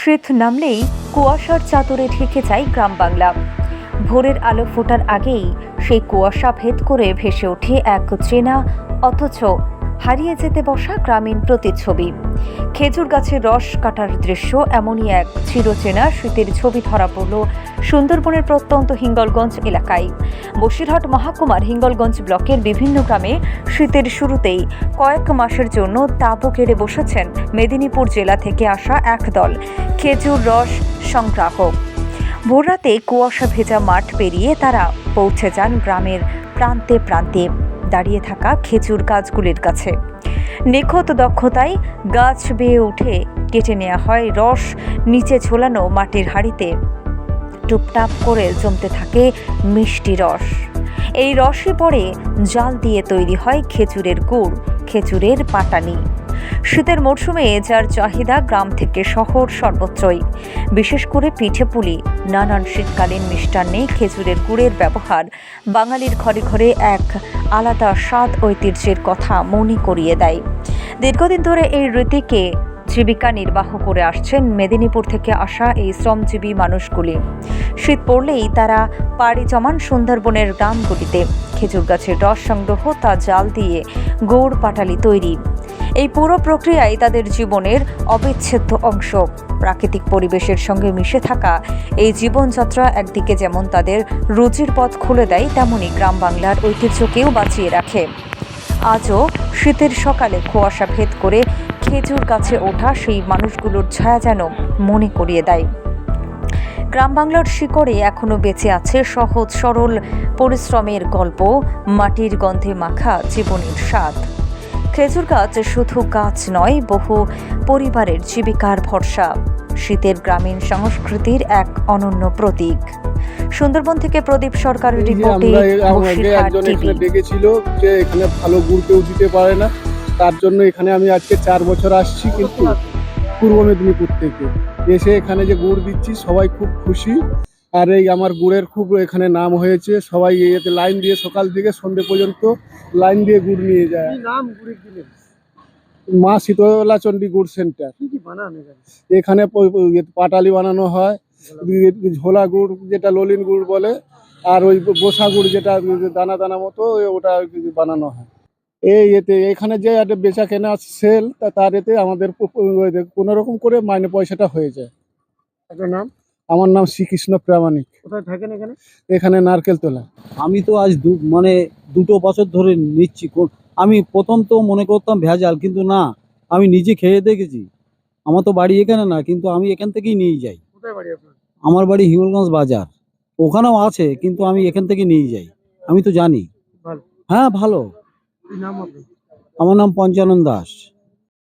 শীত নামলেই কুয়াশার চাদরে ঢেকে যায় গ্রাম বাংলা। ভোরের আলো ফোটার আগেই সেই কুয়াশা ভেদ করে ভেসে ওঠে এক চেনা, অথচ হারিয়ে যেতে বসা গ্রামীণ প্রতিচ্ছবি। খেজুর গাছের রস কাটার দৃশ্য, এমনই এক চিরচেনা শীতের ছবি ধরা পড়ল সুন্দরবনের প্রত্যন্ত হিঙ্গলগঞ্জ এলাকায়। বসিরহাট মহাকুমার হিঙ্গলগঞ্জ ব্লকের বিভিন্ন গ্রামে শীতের শুরুতেই কয়েক মাসের জন্য তাঁবু কেড়ে বসেছেন মেদিনীপুর জেলা থেকে আসা এক দল, খেজুর রস সংগ্রাহক। ভোররাতে কুয়াশা ভেজা মাঠ পেরিয়ে তারা পৌঁছে যান গ্রামের প্রান্তে প্রান্তে। দাঁড়িয়ে থাকা খেজুর গাছগুলির কাছে। নিখুঁত দক্ষতায় গাছ বেয়ে উঠে কেটে নেওয়া হয় রস, নিচে ঝোলানো মাটির হাঁড়িতে। টুপটাপ করে জমতে থাকে মিষ্টি রস। এই রসে পরে জাল দিয়ে তৈরি হয় খেজুরের গুড়, খেজুরের পাটানি। শীতের মরশুমে যার চাহিদা গ্রাম থেকে শহর সর্বত্রই। বিশেষ করে পিঠে পুলি, নানান শীতকালীন মিষ্টান্নে খেজুরের গুড়ের ব্যবহার বাঙালির ঘরে ঘরে এক আলাদা স্বাদ ঐতিহ্যের কথা মনে করিয়ে দেয়। দীর্ঘদিন ধরে এই রীতিকে জীবিকা নির্বাহ করে আসছেন মেদিনীপুর থেকে আসা এই শ্রমজীবী মানুষগুলি। শীত পড়লেই তারা পাড়ি জমান সুন্দরবনের গ্রামগুলিতে। খেজুর গাছের রস সংগ্রহ, তা জাল দিয়ে গৌড় পাটালি তৈরি। এই পুরো প্রক্রিয়াই তাদের জীবনের অবিচ্ছেদ্য অংশ। প্রাকৃতিক পরিবেশের সঙ্গে মিশে থাকা এই জীবনযাত্রা একদিকে যেমন তাদের রুচির পথ খুলে দেয়, তেমনি গ্রাম বাংলার ঐতিহ্যকেও বাঁচিয়ে রাখে। আজও শীতের সকালে কুয়াশা ভেদ করে খেজুর গাছে ওঠা সেই মানুষগুলোর ছায়া যেন মনে করিয়ে দেয়। গ্রাম বাংলার শিকড়ে এখনও বেঁচে আছে সহজ সরল পরিশ্রমের গল্প, মাটির গন্ধে মাখা জীবনের স্বাদ। খেজুর গাছ শুধু গাছ নয় বহু পরিবারের জীবিকার ভরসা। শীতের গ্রামীণ সংস্কৃতির এক অনন্য প্রতীক। সুন্দরবন থেকে প্রদীপ সরকারের রিপোর্টে একজন টিভি। এখানে ডেকেছিল যে এখানে ভালো গুড় কেউ দিতে পারে না। তার জন্য এখানে আমি আজকে চার বছর আসছি কিন্তু পূর্ব মেদিনীপুর থেকে। এসে এখানে যে গুড় দিচ্ছি সবাই খুব খুশি। আর এই আমার গুড়ের খুব এখানে নাম হয়েছে। সবাই এতে লাইন দিয়ে সকাল থেকে সন্ধে পর্যন্ত লাইন দিয়ে গুড় নিয়ে যায়। নাম গুড়ের মা শীতলা চণ্ডী গুড় সেন্টার। এখানে? ইয়ে পাটালি বানানো হয় ঝোলা গুড় যেটা ললিন গুড় বলে আর ওই বসা গুড় যেটা দানা দানা মতো ওটা বানানো হয়। এই এতে এখানে যে একটা বেচা কেনা সেল তার এতে আমাদের কোনো রকম করে মাইনে পয়সাটা হয়ে যায়। নাম? আমার নাম শ্রীকৃষ্ণ প্রামাণিক। কোথায় থাকেন এখানে? এখানে নারকেল তোলা আমি তো আজ দু মানে দুটো বছর ধরে নিচ্ছি। কোন- আমি প্রথম তো মনে করতাম ভেজাল কিন্তু না আমি নিজে খেয়ে দেখেছি। আমার তো বাড়ি এখানে না কিন্তু আমি এখান থেকেই নিয়ে যাই। কোথায় বাড়ি আপনার? আমার বাড়ি হিঙ্গলগঞ্জ বাজার। ওখানেও আছে কিন্তু আমি এখান থেকে নিয়ে যাই। আমি তো জানি। হ্যাঁ ভালো। আমার নাম পঞ্চানন দাস।